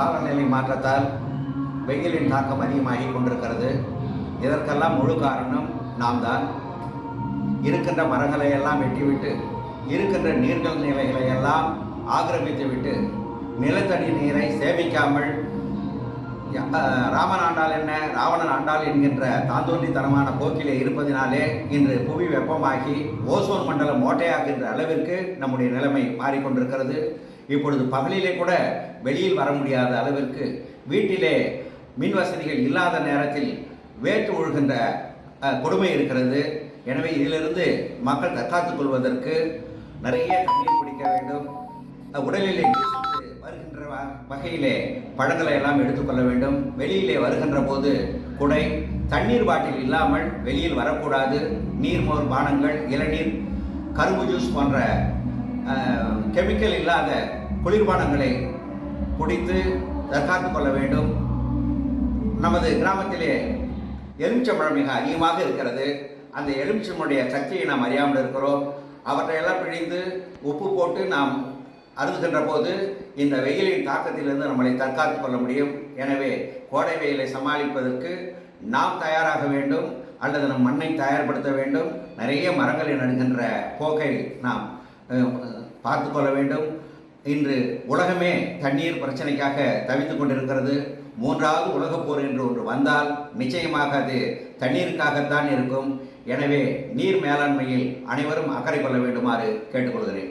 காலநிலை மாற்றத்தால் வெயிலின் தாக்கம் அதிகமாகி கொண்டிருக்கிறது. இதற்கெல்லாம் முழு காரணம் நாம் தான் இருக்கின்ற மரங்களை எல்லாம் வெட்டிவிட்டு இருக்கின்ற நீர்கள் நிலைகளை எல்லாம் ஆக்கிரமித்து விட்டு நிலத்தடி நீரை சேமிக்காமல் ராமன் ஆண்டால் என்ன ராவணன் ஆண்டால் என்கின்ற தாந்தோன்றித்தனமான போக்கிலே இருப்பதினாலே இன்று புவி வெப்பமாகி ஓசோன் மண்டலம் மோட்டையாகின்ற அளவிற்கு நம்முடைய நிலைமை மாறிக்கொண்டிருக்கிறது. இப்பொழுது பகலிலே கூட வெளியில் வர முடியாத அளவிற்கு வீட்டிலே மின் வசதிகள் இல்லாத நேரத்தில் வேற்று ஒழுகின்ற கொடுமை இருக்கிறது. எனவே இதிலிருந்து மக்கள் தற்காத்துக் கொள்வதற்கு நிறைய தண்ணீர் குடிக்க வேண்டும். உடலிலே வருகின்ற வ- வகையிலே பழங்களை எல்லாம் எடுத்துக்கொள்ள வேண்டும். வெளியிலே வருகின்ற போது குடை தண்ணீர் பாட்டில் இல்லாமல் வெளியில் வரக்கூடாது. நீர்மோர் பானங்கள் இளநீர் கரும்பு ஜூஸ் போன்ற கெமிக்கல் இல்லாத குளிர்பானங்களை குடித்து தற்காத்துக் கொள்ள வேண்டும். நமது கிராமத்திலே எலுமிச்சம்பழம் மிக அதிகமாக இருக்கிறது. அந்த எலுமிச்சம்பழமுடைய சக்தியை நாம் அறியாமல் இருக்கிறோம். அவற்றையெல்லாம் பிழிந்து உப்பு போட்டு நாம் அருந்துகின்ற போது இந்த வெயிலின் தாக்கத்திலிருந்து நம்மளை தற்காத்துக் கொள்ள முடியும். எனவே கோடை வெயிலை சமாளிப்பதற்கு நாம் தயாராக வேண்டும். அல்லது நம் மண்ணை தயார்படுத்த வேண்டும். நிறைய மரங்களை நடுகின்ற போக்கை நாம் பார்த்துக்கொள்ள பார்த்து கொள்ள வேண்டும். இன்று உலகமே தண்ணீர் பிரச்சனைக்காக தவித்துக் கொண்டிருக்கிறது. மூன்றாவது உலகப் போர் என்று ஒன்று வந்தால் நிச்சயமாக அது தண்ணீருக்காகத்தான் இருக்கும். எனவே நீர் மேலாண்மையில் அனைவரும் அக்கறை கொள்ள வேண்டுமாறு கேட்டுக்கொள்கிறேன்.